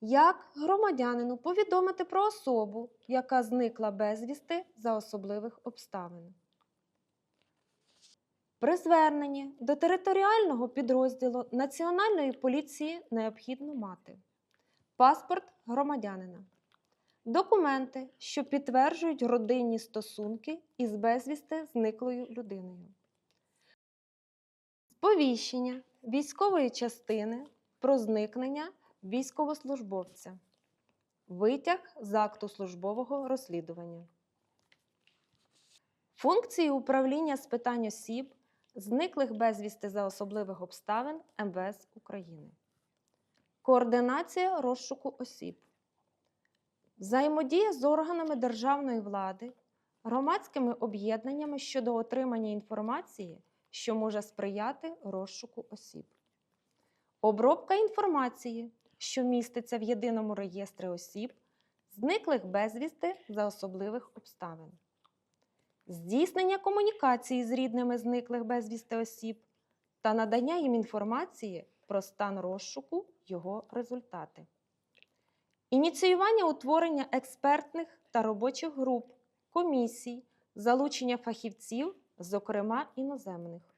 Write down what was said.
Як громадянину повідомити про особу, яка зникла безвісти за особливих обставин? При зверненні до територіального підрозділу Національної поліції необхідно мати паспорт громадянина, документи, що підтверджують родинні стосунки із безвісти зниклою людиною, сповіщення військової частини про зникнення військовослужбовця, витяг з акту службового розслідування. Функції управління з питань осіб, зниклих безвісти за особливих обставин МВС України. Координація розшуку осіб. Взаємодія з органами державної влади, громадськими об'єднаннями щодо отримання інформації, що може сприяти розшуку осіб. Обробка інформації, що міститься в єдиному реєстрі осіб, зниклих безвісти за особливих обставин. Здійснення комунікації з рідними зниклих безвісти осіб та надання їм інформації про стан розшуку його результати. Ініціювання утворення експертних та робочих груп, комісій, залучення фахівців, зокрема іноземних.